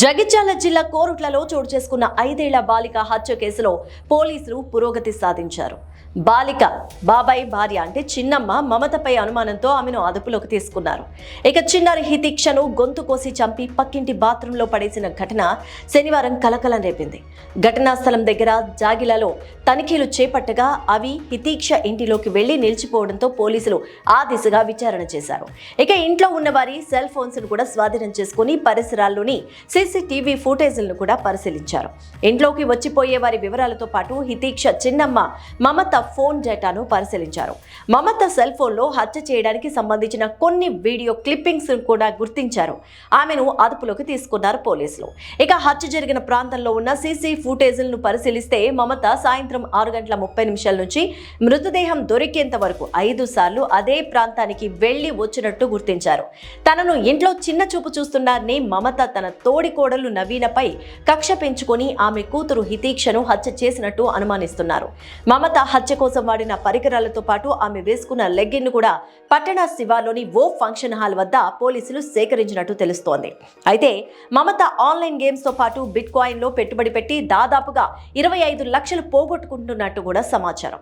జగిత్యాల జిల్లా కోరుట్లలో చోటు చేసుకున్న ఐదేళ్ళ బాలిక హత్య కేసులో పోలీసులు పురోగతి సాధించారు. బాలిక బాబాయ్ భార్య అంటే చిన్నమ్మ మమతపై అనుమానంతో ఆమెను అదుపులోకి తీసుకున్నారు. ఇక చిన్నారి హితీక్షను గొంతు కోసి చంపి పక్కింటి బాత్రూంలో పడేసిన ఘటన శనివారం కలకలం రేపింది. ఘటనా స్థలం దగ్గర జాగిలలో తనిఖీలు చేపట్టగా అవి హితీక్ష ఇంటిలోకి వెళ్ళి నిలిచిపోవడంతో పోలీసులు ఆ దిశగా విచారణ చేశారు. ఇక ఇంట్లో ఉన్న వారి సెల్ ఫోన్స్ను కూడా స్వాధీనం చేసుకుని పరిసరాల్లోని సీసీటీవీ ఫుటేజ్లను కూడా పరిశీలించారు. ఇంట్లోకి వచ్చిపోయే వారి వివరాలతో పాటు హితీక్ష చిన్నమ్మ మమత ఫోన్ డేటాను పరిశీలించారు. మమత సెల్ ఫోన్లో హత్య చేయడానికి సంబంధించిన కొన్ని వీడియో క్లిప్పింగ్స్ కూడా గుర్తించారు. ఆమెను అదుపులోకి తీసుకున్నారు పోలీసులు. ఇక హత్య జరిగిన ప్రాంతంలో ఉన్న సీసీ ఫుటేజ్లను పరిశీలిస్తే మమత సాయంత్రం ఆరు గంటల ముప్పై నిమిషాల నుంచి మృతదేహం దొరికేంత వరకు ఐదు సార్లు అదే ప్రాంతానికి వెళ్ళి వచ్చినట్టు గుర్తించారు. తనను ఇంట్లో చిన్న చూపు చూస్తున్నారని మమత తన తోడి కోడలు నవీనపై కక్ష పెంచుకొని ఆమె కూతురు హితీక్షను హత్య చేసినట్టు అనుమానిస్తున్నారు. మమత హత్య కోసం వాడిన పరికరాలతో పాటు ఆమె వేసుకున్న లెగ్గిన్ కూడా పట్టణ శివార్లోని ఓ ఫంక్షన్ హాల్ వద్ద పోలీసులు సేకరించినట్టు తెలుస్తోంది. అయితే మమత ఆన్లైన్ గేమ్స్తో పాటు బిట్ కాయిన్లో పెట్టుబడి పెట్టి దాదాపుగా ఇరవై ఐదు లక్షలు పోగొట్టుకుంటున్నట్టు కూడా సమాచారం.